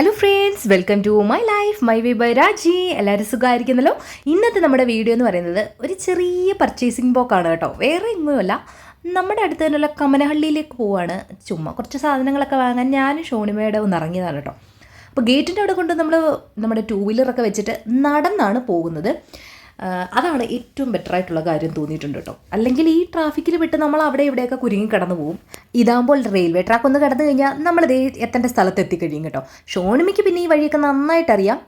Hello friends welcome to my life my way by Raji എല്ലാവരും സുഖമായിരിക്കുന്നല്ലോ? ഇന്നത്തെ നമ്മുടെ video എന്ന് പറയുന്നത് ഒരു ചെറിയ പർച്ചേസിങ് പോക്കാണ് കേട്ടോ. വേറെ ഒന്നുമല്ല നമ്മുടെ അടുത്ത് തന്നെയുള്ള കമനഹള്ളിയിലേക്ക് പോവാണ്. ചുമ്മാ കുറച്ച് സാധനങ്ങളൊക്കെ വാങ്ങാൻ ഞാനും ഷോണിമയുടെ ഒന്ന് ഇറങ്ങിയതാണ് കേട്ടോ. അപ്പോൾ ഗേറ്റിന്റെ അവിടെ കൊണ്ട് നമ്മൾ നമ്മുടെ ടൂ വീലറൊക്കെ വെച്ചിട്ട് നടന്നാണ് പോകുന്നത്. അതാണ് ഏറ്റവും ബെറ്റർ ആയിട്ടുള്ള കാര്യം തോന്നിയിട്ടുണ്ട് കേട്ടോ. അല്ലെങ്കിൽ ഈ ട്രാഫിക്കിൽ വിട്ട് നമ്മൾ അവിടെ ഇവിടെയൊക്കെ കുരുങ്ങി കടന്നു പോകും ഇതാകുമ്പോൾ റെയിൽവേ ട്രാക്ക് ഒന്ന് കടന്നു കഴിഞ്ഞാൽ നമ്മൾ ഇതേ എത്തേണ്ട സ്ഥലത്ത് എത്തിക്കഴിയും കേട്ടോ. ഷോണിമിക്ക് പിന്നെ ഈ വഴിയൊക്കെ നന്നായിട്ട് അറിയാം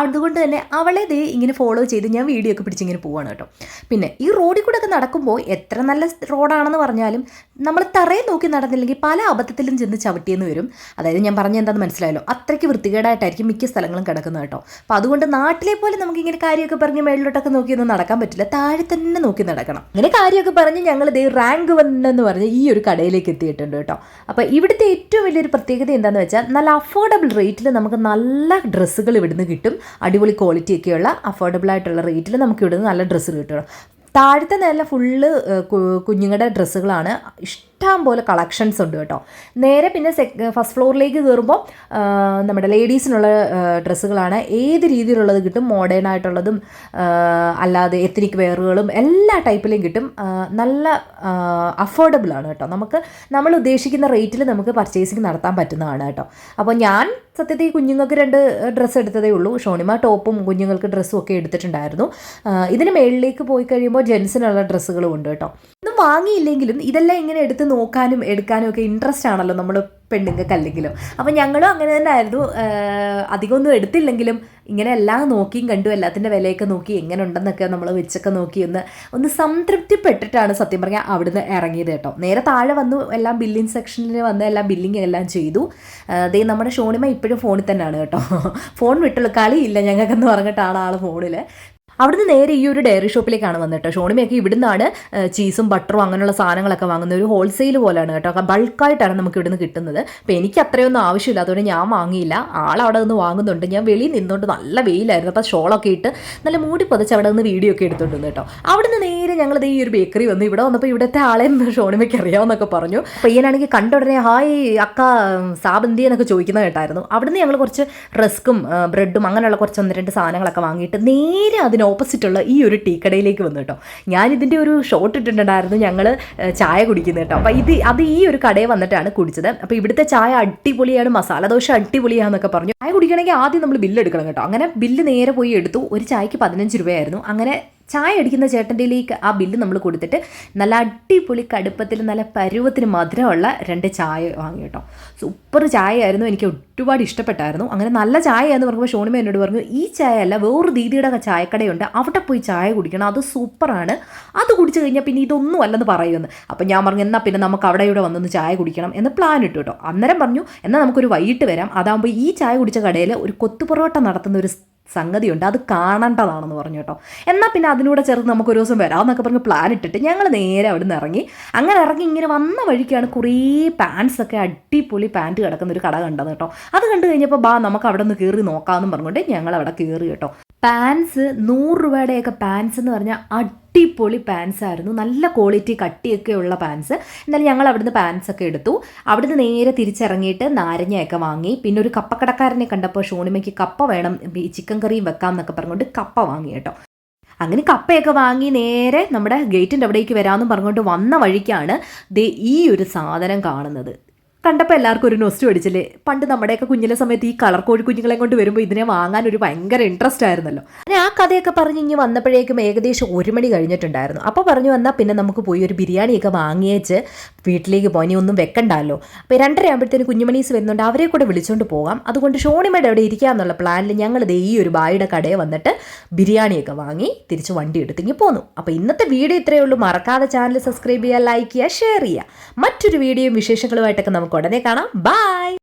അതുകൊണ്ട് തന്നെ അവളെ ദേ ഇങ്ങനെ ഫോളോ ചെയ്ത് ഞാൻ വീഡിയോ ഒക്കെ പിടിച്ചിങ്ങനെ പോവാണ് കേട്ടോ. പിന്നെ ഈ റോഡിൽ കൂടെ ഒക്കെ നടക്കുമ്പോൾ എത്ര നല്ല റോഡാണെന്ന് പറഞ്ഞാലും നമ്മൾ തറയെ നോക്കി നടന്നില്ലെങ്കിൽ പല അബദ്ധത്തിലും ചെന്ന് ചവിട്ടിയെന്ന് വരും. അതായത് ഞാൻ പറഞ്ഞ എന്താണെന്ന് മനസ്സിലായല്ലോ? അത്രയ്ക്ക് വൃത്തികേടായിട്ടായിരിക്കും മിക്ക സ്ഥലങ്ങളും കിടക്കുന്നത് കേട്ടോ. അപ്പോൾ അതുകൊണ്ട് നാട്ടിലെ പോലെ നമുക്ക് ഇങ്ങനെ കാര്യമൊക്കെ പറഞ്ഞ് മേളിലോട്ടൊക്കെ നോക്കിയൊന്നും നടക്കാൻ പറ്റില്ല. താഴെ തന്നെ നോക്കി നടക്കണം. ഇങ്ങനെ കാര്യമൊക്കെ പറഞ്ഞ് ഞങ്ങൾ ദേ റാങ്ക് വന്നെന്ന് പറഞ്ഞ് ഈ ഒരു കടയിലേക്ക് എത്തിയിട്ടുണ്ട് കേട്ടോ. അപ്പോൾ ഇവിടുത്തെ ഏറ്റവും വലിയൊരു പ്രത്യേകത എന്താണെന്ന് വെച്ചാൽ നല്ല അഫോർഡബിൾ റേറ്റിൽ നമുക്ക് നല്ല ഡ്രസ്സുകൾ ഇവിടുന്ന് കിട്ടും. അടിപൊളി ക്വാളിറ്റി ഒക്കെയുള്ള അഫോർഡബിൾ ആയിട്ടുള്ള റേറ്റിൽ നമുക്ക് ഇവിടുന്ന് നല്ല ഡ്രസ്സ് കിട്ടും താഴത്തെ നില ഫുള്ള് കുഞ്ഞുങ്ങളുടെ ഡ്രസ്സുകളാണ് ഇഷ്ടം. പോലെ കളക്ഷൻസ് ഉണ്ട് കേട്ടോ. നേരെ പിന്നെ ഫസ്റ്റ് ഫ്ലോറിലേക്ക് കയറുമ്പോൾ നമ്മുടെ ലേഡീസിനുള്ള ഡ്രസ്സുകളാണ് ഏത് രീതിയിലുള്ളത് കിട്ടും? മോഡേൺ ആയിട്ടുള്ളതും അല്ലാതെ എത്നിക് വെയറുകളും എല്ലാ ടൈപ്പിലും കിട്ടും. നല്ല അഫോർഡബിൾ ആണ് കേട്ടോ. നമുക്ക് നമ്മൾ ഉദ്ദേശിക്കുന്ന റേറ്റിൽ നമുക്ക് പർച്ചേസിങ് നടത്താൻ പറ്റുന്നതാണ് കേട്ടോ. അപ്പോൾ ഞാൻ സത്യത്തിൽ കുഞ്ഞുങ്ങൾക്ക് രണ്ട് ഡ്രസ്സ് എടുത്തതേ ഉള്ളൂ. ഷോണിമ ടോപ്പും കുഞ്ഞുങ്ങൾക്ക് ഡ്രസ്സും ഒക്കെ എടുത്തിട്ടുണ്ടായിരുന്നു. ഇതിന് മേളിലേക്ക് പോയി കഴിയുമ്പോൾ ജെൻസിനുള്ള ഡ്രസ്സുകളും ഉണ്ട് കേട്ടോ. വാങ്ങിയില്ലെങ്കിലും ഇതെല്ലാം ഇങ്ങനെ എടുത്ത് നോക്കാനും എടുക്കാനും ഒക്കെ ഇൻട്രസ്റ്റ് ആണല്ലോ നമ്മൾ പെണ്ണുങ്ങൾക്ക് അല്ലെങ്കിലും അപ്പം ഞങ്ങളും അങ്ങനെ തന്നെ ആയിരുന്നു. അധികമൊന്നും എടുത്തില്ലെങ്കിലും ഇങ്ങനെ എല്ലാം നോക്കിയും കണ്ടു. എല്ലാത്തിന്റെ വിലയൊക്കെ നോക്കി എങ്ങനെ ഉണ്ടെന്നൊക്കെ നമ്മൾ വെച്ചൊക്കെ നോക്കി ഒന്ന് ഒന്ന് സംതൃപ്തിപ്പെട്ടിട്ടാണ് സത്യം പറഞ്ഞാൽ അവിടുന്ന് ഇറങ്ങിയത് കേട്ടോ. നേരെ താഴെ വന്നു എല്ലാം ബില്ലിംഗ് സെക്ഷനിൽ വന്ന് എല്ലാം ബില്ലിംഗ് എല്ലാം ചെയ്തു. ദേ നമ്മുടെ ഷോണിമ ഇപ്പോഴും ഫോണിൽ തന്നെയാണ് കേട്ടോ. ഫോൺ വിട്ടുള്ള. കളിയില്ല ഞങ്ങൾക്കെന്ന് പറഞ്ഞിട്ടാണ് ആൾ ഫോണിൽ അവിടുന്ന് നേരെ ഈ ഒരു ഡയറി ഷോപ്പിലേക്കാണ് വന്നിട്ട്. ഷോണിമയൊക്കെ ഇവിടുന്നാണ് ചീസും ബട്ടറും അങ്ങനെയുള്ള സാധനങ്ങളൊക്കെ വാങ്ങുന്ന ഒരു ഹോൾസെയിൽ പോലെയാണ് കേട്ടോ. ബൾക്കായിട്ടാണ് നമുക്ക് ഇവിടുന്ന് കിട്ടുന്നത്. അപ്പോൾ എനിക്ക് അത്രയൊന്നും ആവശ്യമില്ല. അതുകൊണ്ട് ഞാൻ വാങ്ങിയില്ല. ആളവിടെ നിന്ന് വാങ്ങുന്നുണ്ട്. ഞാൻ വെളിയിൽ നിന്നുകൊണ്ട് നല്ല വെയിലായിരുന്നു. അപ്പോൾ ഷോളൊക്കെ ഇട്ട് നല്ല മൂടി പൊതച്ച് അവിടെ നിന്ന് വീഡിയോ ഒക്കെ എടുത്തുകൊണ്ടിരുന്നു കേട്ടോ. അവിടുന്ന് നേരെ ഞങ്ങൾ ഈ ഒരു ബേക്കറി വന്നു. ഇവിടെ വന്നപ്പോൾ ഇവിടുത്തെ ആളെ ഷോണിമയ്ക്ക് അറിയാമെന്നൊക്കെ പറഞ്ഞു. പയ്യനാണെങ്കിൽ കണ്ട ഉടനെ ഹായ് അക്ക സാബന്തി എന്നൊക്കെ ചോദിക്കുന്നത് കേട്ടായിരുന്നു. അവിടുന്ന് ഞങ്ങൾ കുറച്ച് റസ്ക്കും ബ്രെഡും അങ്ങനെയുള്ള കുറച്ച് ഒന്ന് രണ്ട് സാധനങ്ങളൊക്കെ വാങ്ങിയിട്ട് നേരെ അതിന് ഓപ്പോസിറ്റുള്ള ഈ ഒരു ടീ കടയിലേക്ക് വന്നു കേട്ടോ. ഞാൻ ഇതിന്റെ ഒരു ഷോട്ട് ഇട്ടിട്ടുണ്ടായിരുന്നു ഞങ്ങൾ ചായ കുടിക്കുന്നത് കേട്ടോ. അപ്പോൾ ഇത് അത് ഈ ഒരു കടയിൽ വന്നിട്ടാണ് കുടിച്ചത്. അപ്പോൾ ഇവിടുത്തെ ചായ അടിപൊളിയാണ് മസാല ദോശ അടിപൊളിയാന്നൊക്കെ പറഞ്ഞു. ചായ കുടിക്കണമെങ്കിൽ ആദ്യം നമ്മൾ ബില്ല് എടുക്കണം കേട്ടോ. അങ്ങനെ ബില്ല് നേരെ പോയി എടുത്തു. ഒരു ചായക്ക് പതിനഞ്ച് രൂപയായിരുന്നു. അങ്ങനെ ചായ അടിക്കുന്ന ചേട്ടന്റെയിലേക്ക് ആ ബില്ല് നമ്മൾ കൊടുത്തിട്ട് നല്ല അടിപൊളി കടുപ്പത്തിൽ നല്ല പരുവത്തിന് മധുരമുള്ള രണ്ട് ചായ വാങ്ങി കേട്ടോ. സൂപ്പർ ചായയായിരുന്നു. എനിക്ക് ഒരുപാട് ഇഷ്ടപ്പെട്ടായിരുന്നു. അങ്ങനെ നല്ല ചായ എന്ന് പറയുമ്പോൾ ഷോണിമ എന്നോട് പറഞ്ഞു ഈ ചായ അല്ല വേറൊരു ദീദിയുടെ ചായക്കടയുണ്ട്. അവിടെ പോയി ചായ കുടിക്കണം. അത് സൂപ്പറാണ്. അത് കുടിച്ചു കഴിഞ്ഞാൽ പിന്നെ ഇതൊന്നും അല്ലെന്ന് പറയുമെന്ന്. അപ്പം ഞാൻ പറഞ്ഞു എന്നാൽ പിന്നെ നമുക്ക് അവിടെ ഇവിടെ വന്നൊന്ന് ചായ കുടിക്കണം. എന്ന് പ്ലാൻ ഇട്ടു കേട്ടോ. അന്നേരം പറഞ്ഞു എന്നാൽ നമുക്കൊരു വൈകിട്ട് വരാം. അതാകുമ്പോൾ ഈ ചായ കുടിച്ച കടയിൽ ഒരു കൊത്തുപൊറോട്ട നടത്തുന്ന ഒരു സംഗതിയുണ്ട്. അത് കാണേണ്ടതാണെന്ന് പറഞ്ഞു കേട്ടോ. എന്നാൽ പിന്നെ അതിനൂടെ ചേർത്ത് നമുക്ക് ഒരു ദിവസം വരാമെന്നൊക്കെ പറഞ്ഞ് പ്ലാൻ ഇട്ടിട്ട് ഞങ്ങൾ നേരെ അവിടെ നിന്ന് ഇറങ്ങി. അങ്ങനെ ഇറങ്ങി ഇങ്ങനെ വന്ന വഴിക്കാണ് കുറേ പാൻസൊക്കെ അടിപൊളി പാന്റ് കിടക്കുന്ന ഒരു കട കണ്ടത് കേട്ടോ. അത് കണ്ടു കഴിഞ്ഞപ്പോൾ ബാ നമുക്ക് അവിടെ നിന്ന് കയറി നോക്കാമെന്നും പറഞ്ഞുകൊണ്ട് ഞങ്ങൾ അവിടെ കയറി കേട്ടോ. പാൻസ് നൂറ് രൂപയുടെയൊക്കെ പാൻസ് എന്ന് പറഞ്ഞാൽ അടിപൊളി പാൻസ് ആയിരുന്നു. നല്ല ക്വാളിറ്റി കട്ടിയൊക്കെ ഉള്ള പാൻസ് എന്നാലും ഞങ്ങൾ അവിടുന്ന് പാൻസ് ഒക്കെ എടുത്തു. അവിടുന്ന് നേരെ തിരിച്ചിറങ്ങിയിട്ട് നാരങ്ങയൊക്കെ വാങ്ങി. പിന്നെ ഒരു കപ്പക്കടക്കാരനെ കണ്ടപ്പോൾ ഷോണിമയ്ക്ക് കപ്പ വേണം ഈ ചിക്കൻ കറിയും വെക്കാം എന്നൊക്കെ പറഞ്ഞുകൊണ്ട് കപ്പ വാങ്ങി കേട്ടോ. അങ്ങനെ കപ്പയൊക്കെ വാങ്ങി നേരെ നമ്മുടെ ഗേറ്റിന്റെ അവിടേക്ക് വരാമെന്ന് പറഞ്ഞുകൊണ്ട് വന്ന വഴിക്കാണ് ദേ ഈ ഒരു സാധനം കാണുന്നത്. കണ്ടപ്പോൾ എല്ലാവർക്കും ഒരു നൊസ്റ്റ് അടിച്ചില്ലേ? പണ്ട് നമ്മുടെയൊക്കെ കുഞ്ഞിലെ സമയത്ത് ഈ കളർ കോഴി കുഞ്ഞുങ്ങളെ കൊണ്ട് വരുമ്പോൾ ഇതിനെ വാങ്ങാൻ ഒരു ഭയങ്കര ഇൻട്രസ്റ്റ് ആയിരുന്നല്ലോ. അങ്ങനെ ആ കഥയൊക്കെ പറഞ്ഞ് ഇനി വന്നപ്പോഴേക്കും ഏകദേശം ഒരു മണി കഴിഞ്ഞിട്ടുണ്ടായിരുന്നു. അപ്പോൾ പറഞ്ഞു വന്നാൽ പിന്നെ നമുക്ക് പോയി ഒരു ബിരിയാണിയൊക്കെ വാങ്ങിയേച്ച് വീട്ടിലേക്ക് പോകാൻ ഇനി ഒന്നും വെക്കണ്ടല്ലോ. അപ്പോൾ രണ്ടര ആകുമ്പോഴത്തേന് കുഞ്ഞുമണീസ് വരുന്നുണ്ട്. അവരെ കൂടെ വിളിച്ചുകൊണ്ട് പോകാം. അതുകൊണ്ട് ഷോണിമയുടെ അവിടെ ഇരിക്കാമെന്നുള്ള പ്ലാനിൽ ഞങ്ങൾ ദേ ഈ ഒരു ബായുടെ കടയിൽ വന്നിട്ട് ബിരിയാണിയൊക്കെ വാങ്ങി തിരിച്ച് വണ്ടി എടുത്തിങ്ങി പോന്നു. അപ്പോൾ ഇന്നത്തെ വീഡിയോ ഇത്രയേ ഉള്ളൂ. മറക്കാതെ ചാനൽ സബ്സ്ക്രൈബ് ചെയ്യുക ലൈക്ക് ചെയ്യുക ഷെയർ ചെയ്യുക. മറ്റൊരു വീഡിയോയും വിശേഷങ്ങളുമായിട്ടൊക്കെ നമുക്ക് ഉടനെ കാണാം. ബൈ